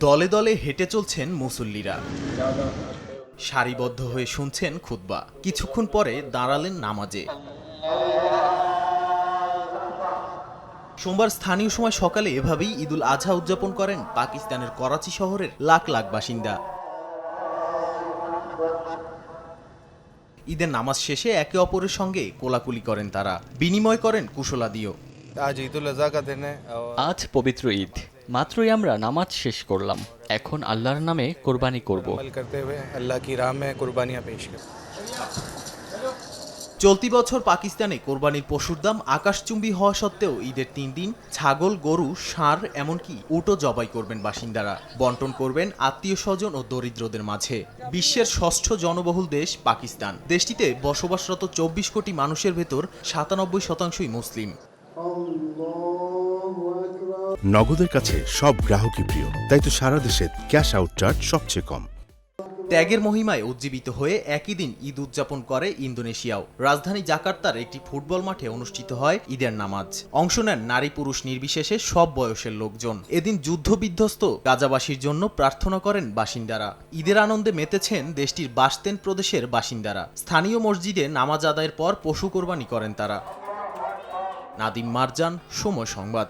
দলে দলে হেঁটে চলছেন মুসল্লিরা। সারিবদ্ধ হয়ে শুনছেন খুতবা। কিছুক্ষণ পরে দাঁড়ালেন নামাজে। সোমবার স্থানীয় সময় সকালে এভাবেই ঈদুল আজহা উদযাপন করেন পাকিস্তানের করাচি শহরের লাখ লাখ বাসিন্দা। ঈদের নামাজ শেষে একে অপরের সঙ্গে কোলাকুলি করেন তারা। বিনিময় করেন কুশলাদিও। আজ ঈদুল আজ পবিত্র ঈদ। মাত্রই আমরা নামাজ শেষ করলাম। এখন আল্লাহর নামে কোরবানি করব। আল্লাহ কি রামে চলতি বছর পাকিস্তানে কোরবানির পশুর দাম আকাশচুম্বী হওয়া সত্ত্বেও ঈদের তিন দিন ছাগল গরু ষাঁড় এমনকি উটো জবাই করবেন বাসিন্দারা। বন্টন করবেন আত্মীয় স্বজন ও দরিদ্রদের মাঝে। বিশ্বের ষষ্ঠ জনবহুল দেশ পাকিস্তান। দেশটিতে বসবাসরত চব্বিশ কোটি মানুষের ভেতর সাতানব্বই শতাংশই মুসলিম। নগদের কাছে সব গ্রাহকই প্রিয়। তাই তো সারা দেশে ক্যাশ আউট চার্জ সবচেয়ে কম। ত্যাগের মহিমায় উজ্জীবিত হয়ে একই দিন ঈদ উদযাপন করে ইন্দোনেশিয়াও। রাজধানী জাকার্তার একটি ফুটবল মাঠে অনুষ্ঠিত হয় ঈদের নামাজ। অংশ নেন নারী পুরুষ নির্বিশেষে সব বয়সের লোকজন। এদিন যুদ্ধবিধ্বস্ত গাজাবাসীর জন্য প্রার্থনা করেন বাসিন্দারা। ঈদের আনন্দে মেতেছেন দেশটির বাসতেন প্রদেশের বাসিন্দারা। স্থানীয় মসজিদে নামাজ আদায়ের পর পশু কোরবানি করেন তারা। নাদিম মারজান, সময় সংবাদ।